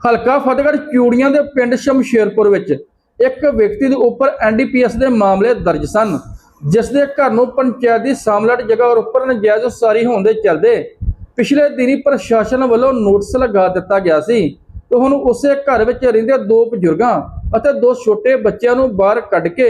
ਹਲਕਾ ਫਤਿਹਗੜ੍ਹ ਚੂੜੀਆਂ ਦੇ ਪਿੰਡ ਸ਼ਮਸ਼ੇਰਪੁਰ ਵਿੱਚ ਇੱਕ ਵਿਅਕਤੀ ਦੇ ਉੱਪਰ ਐਨਡੀਪੀਐਸ ਦੇ ਮਾਮਲੇ ਦਰਜ ਸਨ, ਜਿਸ ਦੇ ਘਰ ਨੂੰ ਪੰਚਾਇਤ ਦੀ ਸਾਮਲਟ ਜਗ੍ਹਾ ਉੱਪਰ ਨਜਾਇਜ਼ ਉਸਾਰੀ ਹੋਣ ਦੇ ਚੱਲਦੇ ਪਿਛਲੇ ਦਿਨੀ ਪ੍ਰਸ਼ਾਸਨ ਵੱਲੋਂ ਨੋਟਿਸ ਲਗਾ ਦਿੱਤਾ ਗਿਆ ਸੀ ਤੇ ਹੁਣ ਉਸੇ ਘਰ ਵਿੱਚ ਰਹਿੰਦੇ ਦੋ ਬਜ਼ੁਰਗਾਂ ਅਤੇ ਦੋ ਛੋਟੇ ਬੱਚਿਆਂ ਨੂੰ ਬਾਹਰ ਕੱਢ ਕੇ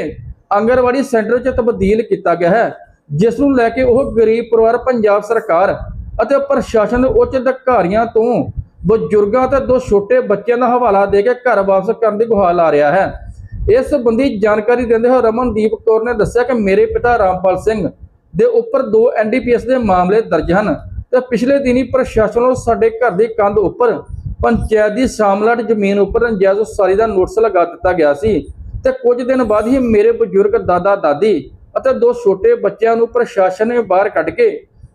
ਆਂਗਣਵਾੜੀ ਸੈਂਟਰ 'ਚ ਤਬਦੀਲ ਕੀਤਾ ਗਿਆ ਹੈ, ਜਿਸ ਨੂੰ ਲੈ ਕੇ ਉਹ ਗਰੀਬ ਪਰਿਵਾਰ, ਪੰਜਾਬ ਸਰਕਾਰ ਅਤੇ ਪ੍ਰਸ਼ਾਸਨ ਦੇ ਉੱਚ ਅਧਿਕਾਰੀਆਂ ਤੋਂ ਬਜ਼ੁਰਗਾਂ ਤੇ ਦੋ ਛੋਟੇ ਬੱਚਿਆਂ ਦਾ ਹਵਾਲਾ ਦੇ ਕੇ ਘਰ ਵਾਪਸ ਕਰਨ ਦੀ ਗੁਹਾਰ ਲਾ ਰਿਹਾ ਹੈ। ਇਸ ਸੰਬੰਧੀ ਜਾਣਕਾਰੀ ਦਿੰਦੇ ਹੋਏ ਰਮਨਦੀਪ ਕੌਰ ਨੇ ਦੱਸਿਆ ਕਿ ਮੇਰੇ ਪਿਤਾ ਰਾਮਪਾਲ ਸਿੰਘ ਦੇ ਉੱਪਰ ਦੋ ਐਨਡੀਪੀਐਸ ਦੇ ਮਾਮਲੇ ਦਰਜ ਹਨ ਤੇ ਪਿਛਲੇ ਦਿਨੀ ਪ੍ਰਸ਼ਾਸਨ ਨੂੰ ਸਾਡੇ ਘਰ ਦੀ ਕੰਧ ਉੱਪਰ ਪੰਚਾਇਤ ਦੀ ਸਾਮਲਾਟ ਜ਼ਮੀਨ ਉੱਪਰ ਨਜਾਇਜ਼ ਉਸਾਰੀ ਦਾ ਨੋਟਿਸ ਲਗਾ ਦਿੱਤਾ ਗਿਆ ਸੀ ਤੇ ਕੁਝ ਦਿਨ ਬਾਅਦ ਹੀ ਮੇਰੇ ਬਜ਼ੁਰਗ ਦਾਦਾ ਦਾਦੀ ਅਤੇ ਦੋ ਛੋਟੇ ਬੱਚਿਆਂ ਨੂੰ ਪ੍ਰਸ਼ਾਸਨ ਨੇ ਬਾਹਰ ਕੱਢ ਕੇ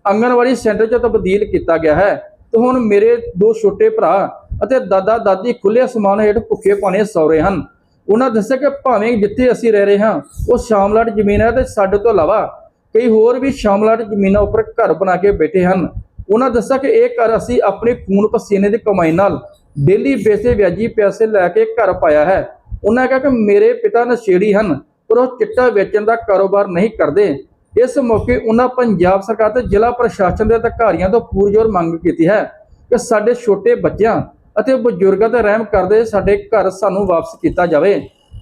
ਆਂਗਣਵਾੜੀ ਸੈਂਟਰ 'ਚ ਤਬਦੀਲ ਕੀਤਾ ਗਿਆ ਹੈ। ਤੇ ਹੁਣ ਮੇਰੇ ਦੋ ਛੋਟੇ ਭਰਾ ਅਤੇ ਦਾਦਾ ਦਾਦੀ ਖੁੱਲੇ ਅਸਮਾਨ ਹੇਠ ਭੁੱਖੇ ਪਾਣੇ ਸੌ ਹਨ। ਉਹਨਾਂ ਦੱਸਿਆ ਕਿ ਭਾਵੇਂ ਜਿੱਥੇ ਅਸੀਂ ਰਹਿ ਰਹੇ ਹਾਂ, ਉਹ ਸ਼ਾਮਲਾਟ ਜ਼ਮੀਨ ਹੈ ਤੇ ਸਾਡੇ ਤੋਂ ਇਲਾਵਾ ਕਈ ਹੋਰ ਵੀ ਸ਼ਾਮਲਾਟ ਜ਼ਮੀਨਾਂ ਉੱਪਰ ਘਰ ਬਣਾ ਕੇ ਬੈਠੇ ਹਨ। ਉਹਨਾਂ ਦੱਸਿਆ ਕਿ ਇਹ ਘਰ ਅਸੀਂ ਆਪਣੇ ਖੂਨ ਪਸੀਨੇ ਦੀ ਕਮਾਈ ਨਾਲ ਡੇਲੀ ਬੇਸੇ ਵਿਆਜੀ ਪੈਸੇ ਲੈ ਕੇ ਘਰ ਪਾਇਆ ਹੈ। ਉਹਨਾਂ ਕਿਹਾ ਕਿ ਮੇਰੇ ਪਿਤਾ ਨਸ਼ੇੜੀ ਹਨ, ਪਰ ਉਹ ਚਿੱਟਾ ਵੇਚਣ ਦਾ ਕਾਰੋਬਾਰ ਨਹੀਂ ਕਰਦੇ। ਇਸ ਮੌਕੇ ਉਹਨਾਂ ਪੰਜਾਬ ਸਰਕਾਰ ਤੇ ਜ਼ਿਲ੍ਹਾ ਪ੍ਰਸ਼ਾਸਨ ਦੇ ਅਧਿਕਾਰੀਆਂ ਤੋਂ ਪੂਰਜੋਰ ਮੰਗ ਕੀਤੀ ਹੈ ਕਿ ਸਾਡੇ ਛੋਟੇ ਬੱਚਿਆਂ ਅਤੇ ਬਜ਼ੁਰਗਾਂ ਤੇ ਰਹਿਮ ਕਰਦੇ ਸਾਡੇ ਘਰ ਸਾਨੂੰ ਵਾਪਸ ਕੀਤਾ ਜਾਵੇ।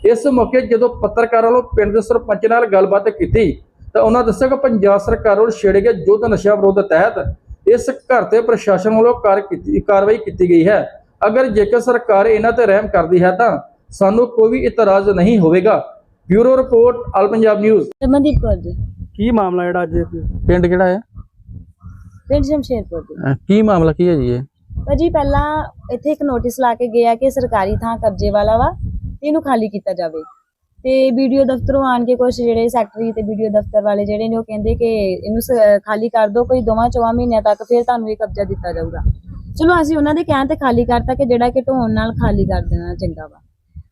ਇਸ ਮੌਕੇ ਜਦੋਂ ਪੱਤਰਕਾਰਾਂ ਵੱਲੋਂ ਪਿੰਡ ਦੇ ਸਰਪੰਚ ਨਾਲ ਗੱਲਬਾਤ ਕੀਤੀ, ਤਾਂ ਉਹਨਾਂ ਦੱਸਿਆ ਕਿ ਪੰਜਾਬ ਸਰਕਾਰ ਵੱਲੋਂ ਛੇੜੇ ਗਏ ਯੁੱਧ ਨਸ਼ਾ ਵਿਰੋਧ ਤਹਿਤ ਇਸ ਘਰ ਤੇ ਪ੍ਰਸ਼ਾਸਨ ਵੱਲੋਂ ਕਾਰ ਕੀਤੀ, ਕਾਰਵਾਈ ਕੀਤੀ ਗਈ ਹੈ। ਅਗਰ ਜੇਕਰ ਸਰਕਾਰ ਇਹਨਾਂ ਤੇ ਰਹਿਮ ਕਰਦੀ ਹੈ, ਤਾਂ ਸਾਨੂੰ ਕੋਈ ਵੀ ਇਤਰਾਜ਼ ਨਹੀਂ ਹੋਵੇਗਾ। Bureau report all Punjab news. Ramandeep Kaur ji. ਕੀ ਮਾਮਲਾ ਜਿਹੜਾ ਅੱਜ ਪਿੰਡ ਕਿਹੜਾ ਹੈ? ਪਿੰਡ ਜਮਸ਼ੇਰਪੁਰ ਦੀ। ਅਹ ਕੀ ਮਾਮਲਾ ਕੀ ਹੈ ਜੀ ਇਹ? ਭਾਜੀ ਪਹਿਲਾਂ ਇੱਥੇ ਇੱਕ ਨੋਟਿਸ ਲਾ ਕੇ ਗਿਆ ਕਿ ਸਰਕਾਰੀ ਥਾਂ ਕਬਜ਼ੇ ਵਾਲਾ ਵਾ ਤੇ ਇਹਨੂੰ ਖਾਲੀ ਕੀਤਾ ਜਾਵੇ। ਤੇ ਵੀਡੀਓ ਦਫ਼ਤਰੋਂ ਆਣ ਕੇ ਕੁਝ ਜਿਹੜੇ ਸੈਕਟਰੀ ਤੇ ਵੀਡੀਓ ਦਫ਼ਤਰ ਵਾਲੇ ਜਿਹੜੇ ਨੇ ਉਹ ਕਹਿੰਦੇ ਕਿ ਇਹਨੂੰ ਸ- ਖਾਲੀ ਕਰ ਦਿਓ ਕੋਈ ਦੋਵਾਂ ਚੋਵਾਂ ਮਹੀਨਿਆਂ ਤੱਕ ਫਿਰ ਤੁਹਾਨੂੰ ਇਹ ਕਬਜ਼ਾ ਦਿੱਤਾ ਜਾਊਗਾ। ਚਲੋ ਅਸੀਂ ਉਹਨਾਂ ਦੇ ਕਹਿਣ ਤੇ ਖਾਲੀ ਕਰਤਾ ਕਿ ਜਿਹੜਾ ਕਿ ਢੋਣ ਨਾਲ ਖਾਲੀ ਕਰ ਦੇਣਾ ਚੰਗਾ ਵਾ।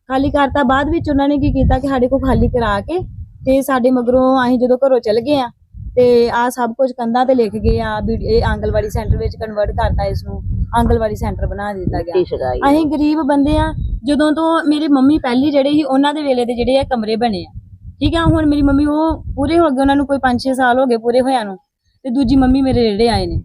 ਖਾਲੀ ਕਰਤਾ ਬਾਅਦ ਵਿੱਚ ਉਹਨਾਂ ਨੇ ਕੀ ਕੀਤਾ ਕਿ ਸਾਡੇ ਕੋਲ ਖਾਲੀ ਕਰਾ ਕੇ ਤੇ ਸਾਡੇ ਮਗਰੋਂ ਅਸੀਂ ਜਦੋਂ ਘਰੋਂ ਚਲ ਗਏ ਆ ਤੇ ਆ ਸਭ ਕੁਝ ਕੰਧਾਂ ਤੇ ਲਿਖ ਗਏ ਆ ਵੀ ਇਹ ਆਂਗਲਵਾੜੀ ਸੈਂਟਰ ਵਿੱਚ ਕਨਵਰਟ ਕਰਤਾ ਇਸ ਨੂੰ ਆਂਗਲਵਾੜੀ ਸੈਂਟਰ ਬਣਾ ਦਿੱਤਾ ਗਿਆ। ਅਸੀਂ ਗਰੀਬ ਬੰਦੇ ਆ ਜਦੋਂ ਤੋਂ ਮੇਰੀ ਮੰਮੀ ਪਹਿਲੀ ਜਿਹੜੇ ਸੀ ਉਹਨਾਂ ਦੇ ਵੇਲੇ ਦੇ ਜਿਹੜੇ ਆ ਕਮਰੇ ਬਣੇ ਆ। ਠੀਕ ਆ ਹੁਣ ਮੇਰੀ ਮੰਮੀ ਉਹ ਪੂਰੇ ਹੋ ਗਏ ਉਹਨਾਂ ਨੂੰ ਕੋਈ 5-6 ਸਾਲ ਹੋ ਗਏ ਪੂਰੇ ਹੋਇਆਂ ਨੂੰ ਤੇ ਦੂਜੀ ਮੰਮੀ ਮੇਰੇ ਜਿਹੜੇ ਆਏ ਨੇ।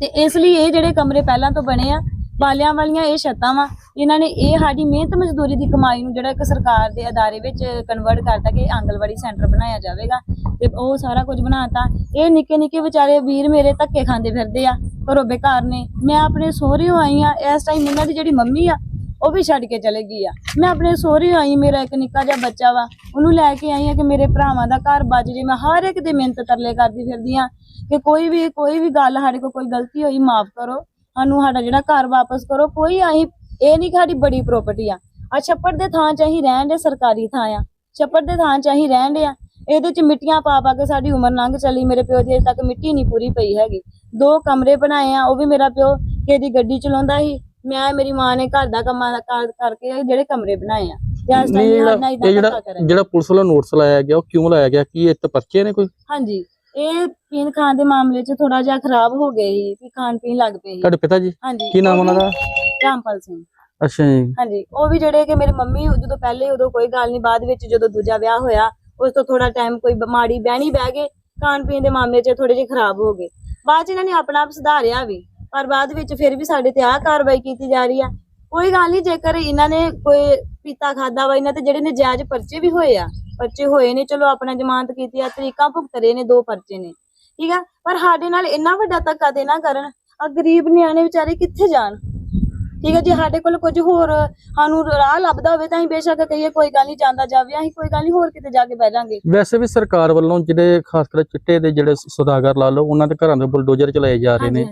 ਤੇ ਇਸ ਲਈ ਇਹ ਜਿਹੜੇ ਕਮਰੇ ਪਹਿਲਾਂ ਤੋਂ ਬਣੇ ਆ ਬਾਲਿਆਂ ਵਾਲੀਆਂ ਇਹ ਛੱਤਾਂ ਵਾ। ਇਹਨਾਂ ਨੇ ਇਹ ਸਾਡੀ ਮਿਹਨਤ ਮਜ਼ਦੂਰੀ ਦੀ ਕਮਾਈ ਨੂੰ ਜਿਹੜਾ ਇੱਕ ਸਰਕਾਰ ਦੇ ਅਦਾਰੇ ਵਿੱਚ ਕਨਵਰਟ ਕਰਤਾ ਕਿ ਆਂਗਲਵਾੜੀ ਸੈਂਟਰ ਬਣਾਇਆ ਜਾਵੇਗਾ। ਤੇ ਉਹ ਸਾਰਾ ਕੁਝ ਬਣਾਤਾ। ਇਹ ਨਿੱਕੇ ਨਿੱਕੇ ਵਿਚਾਰੇ ਵੀਰ ਮੇਰੇ ਧੱਕੇ ਖਾਂਦੇ ਫਿਰਦੇ ਆ। ਘਰੋਂ ਬੇਕਾਰ ਨੇ। ਮੈਂ ਆਪਣੇ ਸਹੁਰਿਓ ਆਈ ਆ। ਇਸ ਟਾਈਮ ਇਹਨਾਂ ਦੀ ਜਿਹੜੀ ਮੰਮੀ ਆ, ਉਹ ਵੀ ਛੱਡ ਕੇ ਚਲੇ ਗਈ ਆ। ਮੈਂ ਆਪਣੇ ਸਹੁਰੇ ਆਈ, ਮੇਰਾ ਇੱਕ ਨਿੱਕਾ ਜਿਹਾ ਬੱਚਾ ਵਾ। ਉਹਨੂੰ ਲੈ ਕੇ ਆਈ ਆ ਕਿ ਮੇਰੇ ਭਰਾਵਾਂ ਦਾ ਘਰ ਬਚ ਜੇ। ਮੈਂ ਹਰ ਇੱਕ ਦੇ ਮਿਹਨਤ ਤਰਲੇ ਕਰਦੀ ਫਿਰਦੀ ਆ ਕਿ ਕੋਈ ਵੀ ਕੋਈ ਵੀ ਗੱਲ ਸਾਡੇ ਕੋਲ ਕੋਈ ਗਲਤੀ ਹੋਈ, ਮਾਫ ਕਰੋ। ਸਾਨੂੰ ਸਾਡਾ ਜਿਹੜਾ ਘਰ ਵਾਪਸ ਕਰੋ ਕੋਈ ਅਸੀਂ ਇਹ ਨਹੀਂ ਕਿ ਸਾਡੀ ਬੜੀ ਪ੍ਰਾਪਰਟੀ ਆ। ਆ ਛੱਪੜ ਦੇ ਥਾਂ 'ਚ ਅਸੀਂ ਰਹਿਣ ਦੇ ਸਰਕਾਰੀ ਥਾਂ ਆ। ਛੱਪੜ ਦੇ ਥਾਂ 'ਚ ਅਸੀਂ ਰਹਿਣ ਦੇ ਆ। ਇਹਦੇ 'ਚ ਮਿੱਟੀਆਂ ਪਾ ਪਾ ਕੇ ਸਾਡੀ ਉਮਰ ਲੰਘ ਚਲੀ। ਮੇਰੇ ਪਿਓ ਦੀ ਅਜੇ ਤੱਕ ਮਿੱਟੀ ਨਹੀਂ ਪੂਰੀ ਪਈ ਹੈਗੀ। ਦੋ ਕਮਰੇ ਬਣਾਏ ਆ ਉਹ ਵੀ ਮੇਰਾ ਪਿਓ ਕਿਹਦੀ ਗੱਡੀ ਚਲਾਉਂਦਾ ਸੀ। ਮੈਂ ਮੇਰੀ ਮਾਂ ਨੇ ਘਰ ਦਾ ਕੰਮਾਂ ਕਰਕੇ ਜਿਹੜੇ ਕਮਰੇ ਬਣਾਏ ਆ। ਜਿਹੜਾ ਜਿਹੜਾ ਪੁਲਿਸ ਵੱਲੋਂ ਨੋਟਿਸ ਲਾਇਆ ਗਿਆ ਉਹ ਕਿਉਂ ਲਾਇਆ ਗਿਆ? ਕੀ ਇਹ ਤੇ ਪਰਚੇ ਨੇ ਕੋਈ? ਹਾਂਜੀ। ਇਹ ਪੀਣ ਖਾਣ ਦੇ ਮਾਮਲੇ 'ਚ ਥੋੜਾ ਜਿਹਾ ਖਰਾਬ ਹੋ ਗਏ ਸੀ ਵੀ ਖਾਣ ਪੀਣ ਲੱਗ ਪਏ ਸੀ। ਤੁਹਾਡੇ ਪਿਤਾ ਜੀ? ਹਾਂਜੀ। ਕੀ ਨਾਮ ਉਹ ਉਹਨਾਂ ਵੀ ਦਾ ਰਾਮਪਾਲ ਸਿੰਘ। ਅੱਛਾ ਜੀ। ਹਾਂਜੀ। ਉਹ ਵੀ ਜਿਹੜੇ ਕਿ ਮੇਰੀ ਮੰਮੀ ਜਦੋਂ ਪਹਿਲੇ ਉਦੋਂ ਕੋਈ ਗੱਲ ਨਹੀਂ ਬਾਅਦ ਵਿੱਚ ਜਦੋਂ ਦੂਜਾ ਵਿਆਹ ਹੋਇਆ ਉਸ ਤੋਂ ਥੋੜਾ ਟਾਈਮ ਕੋਈ ਬਿਮਾਰੀ ਬਹਿਣੀ ਬਹਿ ਗਏ ਖਾਣ ਪੀਣ ਦੇ ਮਾਮਲੇ 'ਚ ਥੋੜੇ ਜਿਹੇ ਖਰਾਬ ਹੋ ਗਏ। ਬਾਅਦ 'ਚ ਇਹਨਾਂ ਨੇ ਆਪਣਾ ਆਪ ਸੁਧਾਰਿਆ ਵੀ ਪਰ ਬਾਅਦ ਵਿੱਚ ਫਿਰ ਵੀ ਸਾਡੇ ਤੇ ਆਹ ਕਾਰਵਾਈ ਕੀਤੀ ਜਾ ਰਹੀ ਆ। ਕੋਈ ਗੱਲ ਨਹੀਂ ਜੇਕਰ ਇਹਨਾਂ ਨੇ ਕੋਈ ਪੀਤਾ ਖਾਦਾ ਵਾ ਇਹਨਾਂ ਤੇ ਜਿਹੜੇ ਨੇ ਜਾਇਜ਼ ਪਰਚੇ ਵੀ ਹੋਏ ਆ। ਪਰਚੇ ਹੋਏ ਨੇ ਚਲੋ ਆਪਣਾ ਜ਼ਮਾਨਤ ਕੀਤੀ ਆ ਤਰੀਕਾ ਭੁਗਤ ਰਹੇ ਨੇ ਦੋ ਪਰਚੇ ਨੇ। ਠੀਕ ਆ? ਪਰ ਸਾਡੇ ਨਾਲ ਇੰਨਾ ਵੱਡਾ ਧੱਕਾ ਤੇ ਨਾ ਕਰਨ ਆ ਗਰੀਬ ਨਿਆਣੇ ਵਿਚਾਰੇ ਕਿੱਥੇ ਜਾਣ? ਠੀਕ ਹੈ ਜੀ ਸਾਡੇ ਕੋਲ ਕੁਝ ਹੋਰ ਸਾਨੂੰ ਰਾਹ ਲੱਭਦਾ ਹੋਵੇ ਤਾਂ ਅਸੀਂ ਬੇਸ਼ੱਕ ਕਹੀਏ ਕੋਈ ਗੱਲ ਨਹੀਂ ਜਾਂਦਾ ਜਾਵੇ ਅਸੀਂ ਕੋਈ ਗੱਲ ਨਹੀਂ ਹੋਰ ਕਿਤੇ ਜਾ ਕੇ ਬਹਿ ਜਾਾਂਗੇ। ਵੈਸੇ ਵੀ ਸਰਕਾਰ ਵੱਲੋਂ ਜਿਹੜੇ ਖਾਸ ਕਰ ਚਿੱਟੇ ਦੇ ਜਿਹੜੇ ਸੁਦਾਗਰ ਲਾ ਲਓ ਉਹਨਾਂ ਦੇ ਘਰਾਂ ਦੇ ਬੁਲਡੋਜ਼ਰ ਚਲਾਏ ਜਾ ਰਹੇ ਨੇ।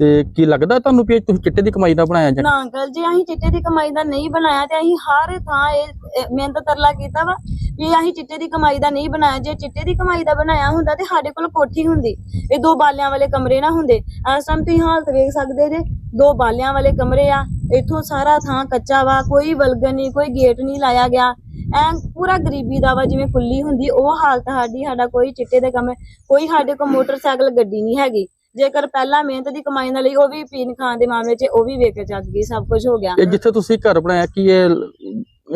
ਤੇ ਕੀ ਲੱਗਦਾ ਤੁਹਾਨੂੰ ਵੀ ਇਹ ਤੁਸੀਂ ਚਿੱਟੇ ਦੀ ਕਮਾਈ ਦਾ ਬਣਾਇਆ ਜਾ ਨਾ ਅੰਕਲ ਜੀ, ਅਸੀਂ ਚਿੱਟੇ ਦੀ ਕਮਾਈ ਦਾ ਨਹੀਂ ਬਣਾਇਆ ਤੇ ਅਸੀਂ ਹਰ ਥਾਂ ਇਹ ਇਹ ਮਿਹਨਤ ਤਰਲਾ ਕੀਤਾ ਵਾ ਵੀ ਅਸੀਂ ਚਿੱਟੇ ਦੀ ਕਮਾਈ ਦਾ ਨਹੀਂ ਬਣਾਇਆ। ਜੇ ਚਿੱਟੇ ਦੀ ਕਮਾਈ ਦਾ ਬਣਾਇਆ ਹੁੰਦਾ ਤੇ ਸਾਡੇ ਕੋਲ ਕੋਠੀ ਹੁੰਦੀ, ਇਹ ਦੋ ਬਾਲਿਆਂ ਵਾਲੇ ਕਮਰੇ ਨਾ ਹੁੰਦੇ। ਇਸ ਟਾਈਮ ਤੁਸੀਂ ਹਾਲਤ ਵੇਖ ਸਕਦੇ ਜੇ, ਦੋ ਬਾਲਿਆਂ ਵਾਲੇ ਕਮਰੇ ਆ, ਇੱਥੋਂ ਸਾਰਾ ਥਾਂ ਕੱਚਾ ਵਾ, ਕੋਈ ਵਲਗਨ ਨਹੀਂ, ਕੋਈ ਗੇਟ ਨਹੀਂ ਲਾਇਆ ਗਿਆ। ਐ ਪੂਰਾ ਗਰੀਬੀ ਦਾ ਵਾ, ਜਿਵੇਂ ਖੁੱਲੀ ਹੁੰਦੀ, ਉਹ ਹਾਲਤ ਸਾਡੀ, ਸਾਡਾ ਕੋਈ ਚਿੱਟੇ ਦੇ ਕਮਰੇ ਕੋਈ ਸਾਡੇ ਕੋਲ ਮੋਟਰਸਾਈਕਲ, ਗੱਡੀ ਨਹੀਂ ਹੈਗੀ। ਜੇਕਰ ਪਹਿਲਾਂ ਮਿਹਨਤ ਦੀ ਕਮਾਈ ਨਾਲ ਲਈ ਉਹ ਵੀ ਪੀਣ ਖਾਣ ਦੇ ਮਾਮਲੇ 'ਚ ਉਹ ਵੀ ਵੇਚ ਚੱਕ ਗਈ ਸਭ ਕੁਝ ਹੋ ਗਿਆ। ਇਹ ਜਿੱਥੇ ਤੁਸੀਂ ਘਰ ਬਣਾਇਆ ਕੀ ਇਹ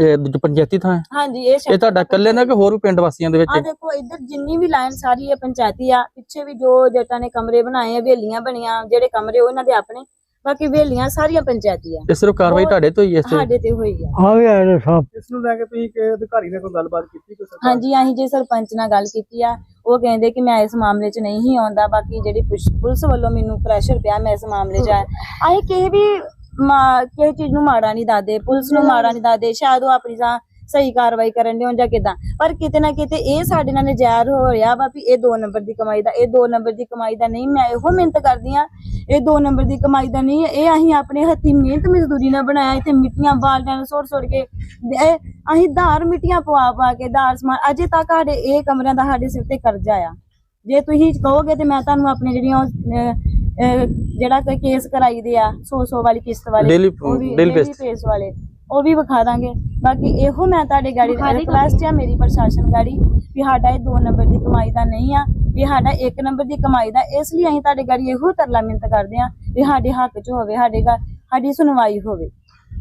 ਇਹ ਦੂਜੀ ਪੰਚਾਇਤੀ ਥਾਂ ਹੈ? ਹਾਂਜੀ ਇਹ ਇਹ ਤੁਹਾਡਾ ਇਕੱਲੇ ਨਾ ਕਿ ਹੋਰ ਵੀ ਪਿੰਡ ਵਾਸੀਆਂ ਦੇ ਵਿੱਚ? ਆ ਦੇਖੋ ਇੱਧਰ ਜਿੰਨੀ ਵੀ ਲਾਈਨ ਸਾਰੀ ਇਹ ਪੰਚਾਇਤੀ ਆ ਪਿੱਛੇ ਵੀ ਜੋ ਜੱਟਾਂ ਨੇ ਕਮਰੇ ਬਣਾਏ ਆ ਹਵੇਲੀਆਂ ਬਣੀਆਂ ਜਿਹੜੇ ਕਮਰੇ ਉਹ ਇਹਨਾਂ ਦੇ ਆਪਣੇ। ਬਾਕੀ ਹਵੇਲੀਆਂ ਸਾਰੀਆਂ ਪੰਚਾਇਤੀ ਆ ਇਹ ਸਿਰਫ ਕਾਰਵਾਈ ਤੁਹਾਡੇ ਤੋਂ ਹੀ ਹੈ ਇਸ ਤੇ ਸਾਡੇ ਤੇ ਹੋਈ ਆ। ਆ ਵੀ ਆਏ ਨੇ ਸਾਹਿਬ ਇਸ ਨੂੰ ਲੈ ਕੇ ਤੁਸੀਂ ਕਿ ਅਧਿਕਾਰੀ ਨਾਲ ਕੋਈ ਗੱਲਬਾਤ ਕੀਤੀ ਕੋਈ ਸਰਕਾਰ ਹਾਂਜੀ ਅਸੀਂ ਜੇ ਸਰਪੰਚ ਨਾਲ ਗੱਲ ਕੀਤੀ ਆ ਉਹ ਕਹਿੰਦੇ ਕਿ ਮੈਂ ਇਸ ਮਾਮਲੇ 'ਚ ਨਹੀਂ ਹੀ ਆਉਂਦਾ ਬਾਕੀ ਜਿਹੜੀ ਪੁਲਿਸ ਵੱਲੋਂ ਮੈਨੂੰ ਪ੍ਰੈਸ਼ਰ ਪਿਆ ਮੈਂ ਇਸ ਮਾਮਲੇ 'ਚ ਆ ਅਸੀਂ ਕਿਸੇ ਵੀ ਮਾ- ਕਿਸੇ ਚੀਜ਼ ਨੂੰ ਮਾੜਾ ਨਹੀਂ ਦੱਸਦੇ ਪੁਲਿਸ ਨੂੰ ਮਾੜਾ ਨਹੀਂ ਦੱਸਦੇ ਸ਼ਾਇਦ ਉਹ ਆਪਣੀ ਜਾਂ ਸਹੀ ਕਾਰਵਾਈ ਕਰਨ ਦੇ ਹੋਣ ਜਾਂ ਕਿਦਾਂ ਪਰ ਕਿਤੇ ਨਾ ਕਿਤੇ ਇਹ ਸਾਡੇ ਨਾਲ ਨਜਾਇਜ਼ ਹੋ ਰਿਹਾ ਵਾ ਵੀ ਇਹ 2 ਨੰਬਰ ਦੀ ਕਮਾਈ ਦਾ ਇਹ 2 ਨੰਬਰ ਦੀ ਕਮਾਈ ਦਾ ਨਹੀਂ ਮੈਂ ਇਹੋ ਮਿਹਨਤ ਕਰਦੀ ਆ ਇਹ 2 ਨੰਬਰ ਦੀ ਕਮਾਈ ਦਾ ਨਹੀਂ। ਇਹ ਅਸੀਂ ਆਪਣੇ ਹੱਥੀਂ ਮਿਹਨਤ ਮਜ਼ਦੂਰੀ ਨਾਲ ਬਣਾਇਆ ਇੱਥੇ ਮਿੱਟੀਆਂ ਬਾਲਟਾਂ ਨੂੰ ਸੁੱਟ ਸੁੱਟ ਕੇ ਅਸੀਂ ਧਾਰ ਮਿੱਟੀਆਂ ਪਵਾ ਪਵਾ ਕੇ ਧਾਰ ਸਮਾਨ ਅਜੇ ਤੱਕ ਸਾਡੇ ਇਹ ਕਮਰਿਆਂ ਦਾ ਸਾਡੇ ਸਿਰ ਤੇ ਕਰਜ਼ਾ ਆ ਜੇ ਤੁਸੀਂ ਕਹੋਗੇ ਤੇ ਮੈਂ ਤੁਹਾਨੂੰ ਆਪਣੇ ਜਿਹੜੀਆਂ ਜਿਹੜਾ ਕੋਈ ਕੇਸ ਕਰਾਈ ਦੇ ਆ 100 100 ਵਾਲੀ ਕਿਸ਼ਤ ਵਾਲੇ basis। basis ਵਾਲੇ ਉਹ ਵੀ ਵਿਖਾ ਦਾਂਗੇ। ਬਾਕੀ ਇਹੋ ਮੈਂ ਤੁਹਾਡੇ ਗਾੜੀ ਰਿਕੁਐਸਟ ਆ ਮੇਰੀ ਪ੍ਰਸ਼ਾਸਨ ਗਾੜੀ ਵੀ ਸਾਡਾ ਇਹ 2 ਨੰਬਰ ਦੀ ਕਮਾਈ ਦਾ ਨਹੀਂ ਆ ਵੀ ਸਾਡਾ 1 ਨੰਬਰ ਦੀ ਕਮਾਈ ਦਾ ਇਸ ਲਈ ਅਸੀਂ ਤੁਹਾਡੇ ਗਾੜੀ ਇਹੋ ਤਰਲਾ ਮਿੰਤ ਕਰਦੇ ਆ ਵੀ ਸਾਡੇ ਹੱਕ 'ਚ ਹੋਵੇ ਸਾਡੇ ਸਾਡੀ ਸੁਣਵਾਈ ਹੋਵੇ।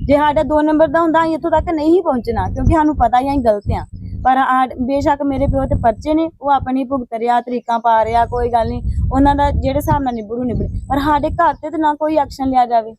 ਜੇ ਸਾਡਾ 2 ਨੰਬਰ ਦਾ ਹੁੰਦਾ ਅਸੀਂ ਇੱਥੋਂ ਤੱਕ ਨਹੀਂ ਪਹੁੰਚਣਾ ਕਿਉਂਕਿ ਸਾਨੂੰ ਪਤਾ ਹੀ ਅਸੀਂ ਗਲਤ ਆ। ਪਰ ਆ ਬੇਸ਼ੱਕ ਮੇਰੇ ਪਿਓ ਤੇ ਪਰਚੇ ਨੇ ਉਹ ਆਪਣੀ ਭੁਗਤ ਰਿਆ ਤਰੀਕਾਂ ਪਾ ਰਿਆ ਕੋਈ ਗੱਲ ਨਹੀਂ। ਉਹਨਾਂ ਦਾ ਜਿਹੜੇ ਹਿਸਾਬ ਨਾਲ ਨਿਬੜੂ ਨਿਬੜੇ। ਪਰ ਸਾਡੇ ਘਰ ਤੇ ਤਾਂ ਨਾ ਕੋਈ ਐਕਸ਼ਨ ਲਿਆ ਜਾਵੇ।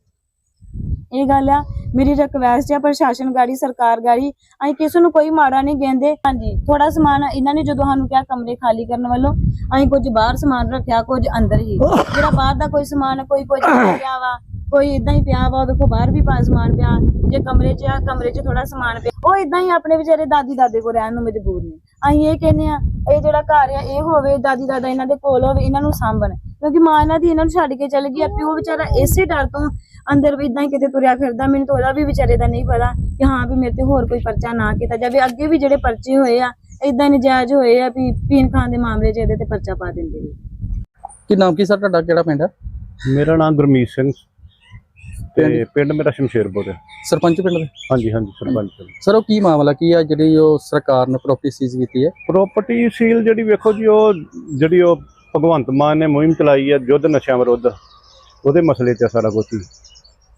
ਇਹ ਗੱਲ ਆ, ਮੇਰੀ ਰਿਕਵੈਸਟ ਆ ਪ੍ਰਸ਼ਾਸਨ ਗਾੜੀ, ਸਰਕਾਰ ਗਾੜੀ, ਅਸੀਂ ਕਿਸੇ ਨੂੰ ਕੋਈ ਮਾੜਾ ਨਹੀਂ ਕਹਿੰਦੇ। ਹਾਂਜੀ ਥੋੜਾ ਸਮਾਨ ਇਹਨਾਂ ਨੇ ਜਦੋਂ ਸਾਨੂੰ ਕਿਹਾ ਕਮਰੇ ਖਾਲੀ ਕਰਨ ਵੱਲੋਂ, ਅਸੀਂ ਕੁਝ ਬਾਹਰ ਸਮਾਨ ਰੱਖਿਆ, ਕੁਝ ਅੰਦਰ ਹੀ। ਜਿਹੜਾ ਬਾਹਰ ਦਾ ਕੋਈ ਸਮਾਨ ਕੋਈ ਕੁਝ ਪਿਆ ਵਾ, ਕੋਈ ਇਦਾਂ ਹੀ ਪਿਆ ਵਾ ਦੇਖੋ ਬਾਹਰ ਵੀ ਪਾ ਸਮਾਨ ਪਿਆ, ਜੇ ਕਮਰੇ 'ਚ ਆ, ਕਮਰੇ 'ਚ ਥੋੜਾ ਸਮਾਨ ਪਿਆ, ਉਹ ਇਦਾਂ ਹੀ ਆਪਣੇ ਵਿਚਾਰੇ ਦਾਦੀ ਦਾਦੇ ਕੋਲ ਰਹਿਣ ਨੂੰ ਮਜਬੂਰ ਨੇ। ਅਸੀਂ ਇਹ ਕਹਿੰਦੇ ਆ, ਇਹ ਜਿਹੜਾ ਘਰ ਆ, ਇਹ ਹੋਵੇ ਦਾਦੀ ਦਾਦਾ ਇਹਨਾਂ ਦੇ ਕੋਲ ਹੋਵੇ, ਇਹਨਾਂ ਨੂੰ ਸਾਂਭਣ। ਕਿਉਂਕਿ ਮਾਂ ਇਹਨਾਂ ਦੀ ਇਹਨਾਂ ਨੂੰ ਛੱਡ ਕੇ ਚਲ ਗਈ ਆ ਪਿਓ ਵਿਚਾਰਾ ਇਸੇ ਡਰ ਤੋਂ ਅੰਦਰ ਵੀ ਇਦਾਂ ਹੀ ਕਿਤੇ ਤੁਰਿਆ ਫਿਰਦਾ ਮੈਨੂੰ ਤਾਂ ਉਹਦਾ ਵੀ ਵਿਚਾਰੇ ਦਾ ਨਹੀਂ ਪਤਾ ਕਿ ਹਾਂ ਵੀ ਮੇਰੇ ਤੇ ਹੋਰ ਕੋਈ ਪਰਚਾ ਨਾ ਕੀਤਾ ਜਾਵੇ। ਅੱਗੇ ਵੀ ਜਿਹੜੇ ਪਰਚੇ ਹੋਏ ਆ ਇਦਾਂ ਨਜਾਇਜ਼ ਹੋਏ ਆ ਵੀ ਪੀਣ ਖਾਣ ਦੇ ਮਾਮਲੇ 'ਚ ਇਹਦੇ ਤੇ ਪਰਚਾ ਪਾ ਦਿੰਦੇ ਨੇ। ਕੀ ਨਾਮ ਕੀ ਸਰ ਤੁਹਾਡਾ? ਕਿਹੜਾ ਪਿੰਡ ਹੈ ਮੇਰਾ ਨਾਮ ਗੁਰਮੀਤ ਸਿੰਘ ਤੇ ਪਿੰਡ ਮੇਰਾ ਸ਼ਮਸ਼ੇਰਪੁਰ ਹੈ ਸਰਪੰਚ ਪਿੰਡ ਦੇ? ਹਾਂਜੀ ਹਾਂਜੀ ਸਰਪੰਚ ਸਰ ਉਹ ਕੀ ਮਾਮਲਾ? ਕੀ ਆ ਜਿਹੜੀ ਉਹ ਸਰਕਾਰ ਨੇ ਪ੍ਰਾਪਰਟੀ ਸੀਜ਼ ਕੀਤੀ ਹੈ ਪ੍ਰਾਪਰਟੀ ਸੀਲ ਜਿਹੜੀ ਵੇਖੋ ਜੀ ਉਹ ਜਿਹੜੀ ਉਹ ਭਗਵੰਤ ਮਾਨ ਨੇ ਮੁਹਿੰਮ ਚਲਾਈ ਹੈ ਯੁੱਧ ਨਸ਼ਿਆਂ ਵਿਰੁੱਧ ਉਹਦੇ ਮਸਲੇ ਤੇ ਸਾਰਾ ਕੁਝ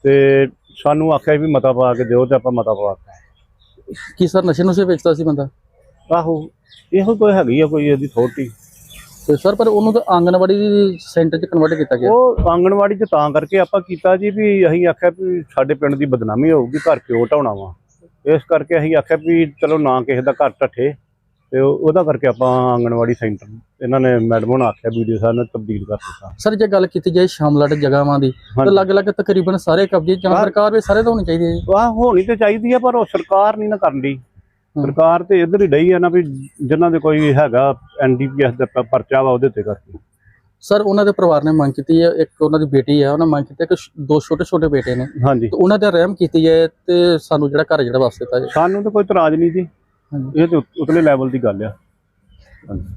ਤੇ ਸਾਨੂੰ ਆਖਿਆ ਵੀ ਮਤਾ ਪਾ ਕੇ ਦਿਓ ਤੇ ਆਪਾਂ ਮਤਾ ਪਾ ਦਿੱਤਾ। ਕੀ ਸਰ ਨਸ਼ੇ ਨੁਸ਼ੇ ਵੇਚਦਾ ਸੀ ਬੰਦਾ? ਆਹੋ ਇਹੋ ਕੋਈ ਹੈਗੀ ਆ ਕੋਈ ਇਹਦੀ ਥੋਟੀ ਤੇ ਸਰ ਪਰ ਉਹਨੂੰ ਤਾਂ ਆਂਗਨਵਾੜੀ ਸੈਂਟਰ 'ਚ ਕਨਵਰਟ ਕੀਤਾ ਗਿਆ। ਉਹ ਆਂਗਣਵਾੜੀ ਚ ਤਾਂ ਕਰਕੇ ਆਪਾਂ ਕੀਤਾ ਜੀ ਵੀ ਅਸੀਂ ਆਖਿਆ ਵੀ ਸਾਡੇ ਪਿੰਡ ਦੀ ਬਦਨਾਮੀ ਹੋਊਗੀ ਘਰ ਕਿਉਂ ਢਾਉਣਾ ਵਾ। ਇਸ ਕਰਕੇ ਅਸੀਂ ਆਖਿਆ ਵੀ ਚਲੋ ਨਾ ਕਿਸੇ ਦਾ ਘਰ ਢੱਠੇ। ਤੇ ਉਹ- ਉਹਦਾ ਕਰਕੇ ਆਪਾਂ ਆਂਗਣਵਾੜੀ ਸੈਂਟਰ ਇਹਨਾਂ ਨੇ ਮੈਡਮ ਨੇ ਆਖਿਆ ਵੀਡੀਓ ਸਾਹਿਬ ਨੇ ਤਬਦੀਲ ਕਰ ਦਿੱਤਾ। ਸਰ ਜੇ ਗੱਲ ਕੀਤੀ ਜਾਏ ਸ਼ਾਮਲਾਟ ਜਗ੍ਹਾਵਾਂ ਦੀ ਤਾਂ। ਅਲੱਗ-ਅਲੱਗ ਤਕਰੀਬਨ ਸਾਰੇ ਕਬਜ਼ੇ ਜਾਂ ਹਾਂ। ਸਰਕਾਰ ਵਿੱਚ ਸਾਰੇ ਤਾਂ ਹੋਣੇ ਚਾਹੀਦੇ ਜੀ। ਆਹ ਹੋਣੀ ਤੇ ਚਾਹੀਦੀ ਆ ਪਰ ਉਹ ਸਰਕਾਰ ਨਹੀਂ ਨਾ ਕਰਨ ਦੀ। ਸਰਕਾਰ ਤੇ ਇੱਧਰ ਹੀ ਡਈ ਆ ਨਾ ਵੀ ਜਿਨ੍ਹਾਂ ਦੇ ਕੋਈ ਹੈਗਾ ਐਨਡੀਪੀਐਸ ਦਾ ਪਰਚਾ ਵਾ ਉਹਦੇ ਤੇ ਕਰਕੇ। ਸਰ ਉਹਨਾਂ ਦੇ ਪਰਿਵਾਰ ਨੇ ਮੰਗ ਕੀਤੀ ਹੈ ਇੱਕ ਉਹਨਾਂ ਦੀ ਬੇਟੀ ਹੈ ਉਹਨਾਂ ਮੰਗ ਕੀਤੀ ਹੈ ਕਿ ਦੋ ਛੋਟੇ-ਛੋਟੇ ਬੇਟੇ ਨੇ। ਹਾਂਜੀ। ਉਹਨਾਂ ਤੇ ਰਹਿਮ ਕੀਤੀ ਜਾਏ ਤੇ ਸਾਨੂੰ ਜਿਹੜਾ ਘਰ ਜਿਹੜਾ ਵਾਪਸ ਦਿੱਤਾ ਜਾਏ। ਸਾਨੂੰ ਤਾਂ ਕੋਈ ਇਤਰਾਜ਼ ਨਹੀਂ ਜੀ। ਇਹ ਤੇ ਉਤਲੇ ਲੈਵਲ ਦੀ ਗੱਲ ਆ। ਹਾਂਜੀ।